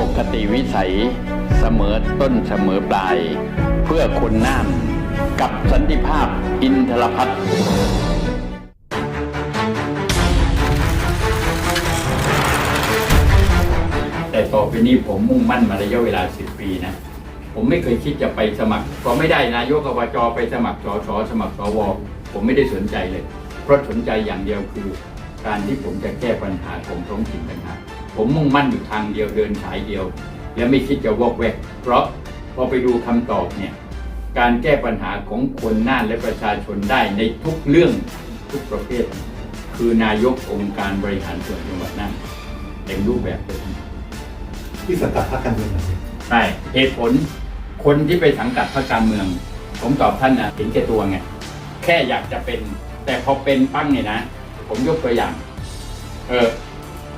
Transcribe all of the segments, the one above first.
ปกติวิสัย เสมอต้นเสมอปลาย เพื่อคนน่านกับสันติภาพอินทรพัฒน์แต่ต่อไปนี้ผมมุ่งมั่นมาระยะเวลา 10 ปีนะ ผมไม่เคยคิดจะไปสมัครพอไม่ได้นายกอบจไปสมัครสสสมัครสวผมไม่ได้สนใจเลย เพราะสนใจอย่างเดียวคือ การที่ผมจะแก้ปัญหาของท้องถิ่นต่างหาก ผมมุ่งมั่นอยู่ทางเดียวเดินสายเดียว และไม่คิดจะวอกแวก เพราะพอไปดูคำตอบเนี่ยการแก้ปัญหาของคนน่านและประชาชนได้ในทุกเรื่องทุกประเภท คือนายกองค์การบริหารส่วนจังหวัดน่านเต็มรูปแบบเลยที่สังกัดพรรคการเมืองไหนใช่เหตุผลคนที่ไปสังกัดพรรคการเมือง ผมตอบท่านนะเห็นแก่ตัวไงแค่อยากจะเป็น แต่พอเป็นปั้งเนี่ยนะ ผมยกตัวอย่าง เออ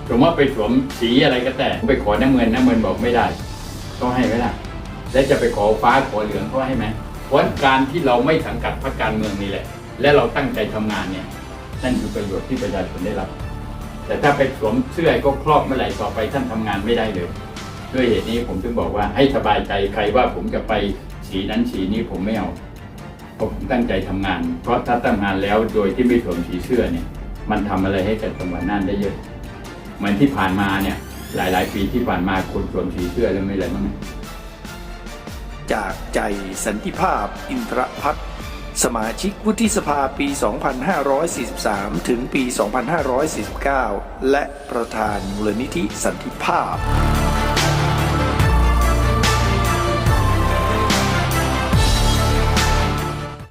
สมมติว่าไปสวมสีอะไรก็แต่ไปขอน้ำเงินน้ำเงินบอกไม่ได้ต้องให้ไหมล่ะแล้วจะไปขอฟ้าขอเหลืองเขาให้ไหมเพราะการที่เราไม่สังกัดพรรคการเมืองนี่แหละ และเราตั้งใจทำงานเนี่ยนั่นคือประโยชน์ที่ประชาชนได้รับ แต่ถ้าไปสวมเสื้อก็ครอบเมื่อไหร่ต่อไปท่านทำงานไม่ได้เลย ด้วยเหตุนี้ผมถึงบอกว่าให้สบายใจใครว่าผมจะไปสีนั้นสีนี้ผมไม่เอาผมตั้งใจทำงาน เพราะถ้าทำงานแล้วโดยที่ไม่สวมสีเสื้อเนี่ย มันทำอะไรให้กับจังหวัดน่านได้เยอะ เหมือนที่ผ่านมาเนี่ย หลาย ๆ ปีที่ผ่านมาคนสวมสีเสื้อแล้วไม่อะไรบ้างจากใจสันติภาพอินทรพัฒน์สมาชิกวุฒิสภาปี 2543 ถึงปี 2549 และประธานมูลนิธิสันติภาพ